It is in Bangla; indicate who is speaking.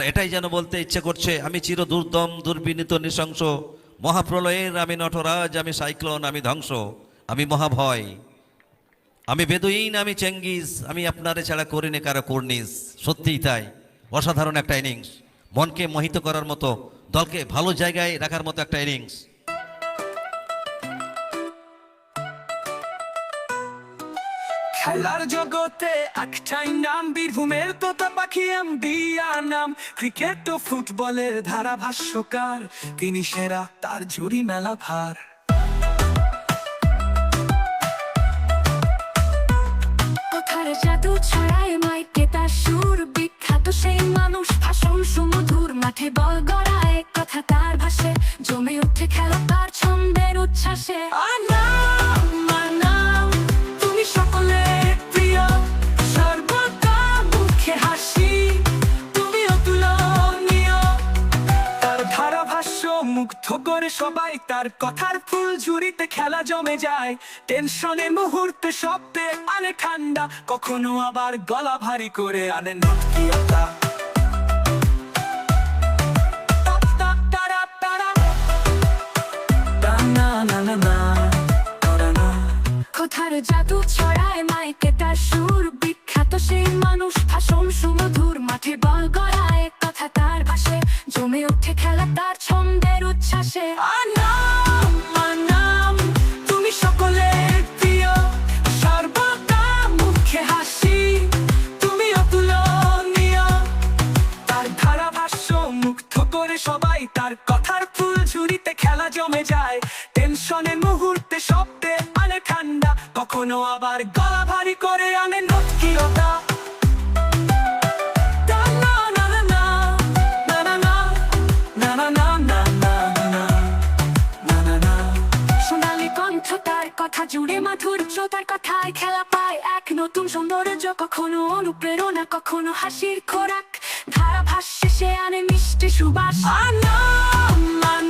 Speaker 1: এটাই যেন বলতে ইচ্ছে করছে, আমি চির দুর্দম দুর্বিনীত, নৃশংস, মহাপ্রলয়ের আমি নটরাজ, আমি সাইক্লোন, আমি ধ্বংস, আমি মহাভয়, আমি বেদুইন, আমি চেঙ্গিস আমি আপনারে ছাড়া করিনি কারও কর্নিস সত্যিই তাই, অসাধারণ একটা ইনিংস। মনকে মোহিত করার মতো, দলকে ভালো জায়গায় রাখার মতো একটা ইনিংস।
Speaker 2: খেলার জগতে একটাই নাম বীরভূমের তোতা পাখি দিয়া নাম। ক্রিকেট ও ফুটবলের ধারা ভাষ্যকার তিনি সেরা তার জুড়ি মেলা ভার।
Speaker 3: জাদু ছড়ায় মাইকে তার সুর? বিখ্যাত সেই মানুষ ভাষণ সুমধুর মাঠে বল গড়ায়। কথা তার ভাষে জমে উঠে খেলা তার ছন্দের উচ্ছ্বাসে।
Speaker 2: আনাম মুগ্ধ করে সবাই তার কথার ফুল ঝুড়িতে খেলা জমে যায়। টেনশনে মুহূর্তে শব্দে আনে ঠান্ডা, কখনো আবার গলা ভারী করে আনে নটকিয়তা
Speaker 3: কথার জাদু ছড়ায় মাইকে তার সুর? বিখ্যাত সেই মানুষ ভাষণ সুমধুর মাঠে বল গড়ায়। কথা তার ভাষে জমে উঠে খেলা তার ছন্দের উচ্ছ্বাসে।
Speaker 2: আনাম আনাম তুমি সকলের প্রিয়। সর্বদা মুখে হাসি, তুমি অতুলনীয়। তার ধারাভাষ্য মুগ্ধ করে সবাই, তার কথার ফুল ঝুড়িতে খেলা জমে যায়। টেনশনের মুহূর্তে শব্দে আনে ঠান্ডা, কখনো আবার গলা ভারী করে আনে নটকিরতা
Speaker 3: কথা জুড়ে মাধুর্য তার কথায় খেলা পায় এক নতুন সৌন্দর্য কখনো অনুপ্রেরণা কখনো হাসির খোরাক। ধারা ভাষ্যে সে আনে মিষ্টি সুবাস।
Speaker 2: আনাম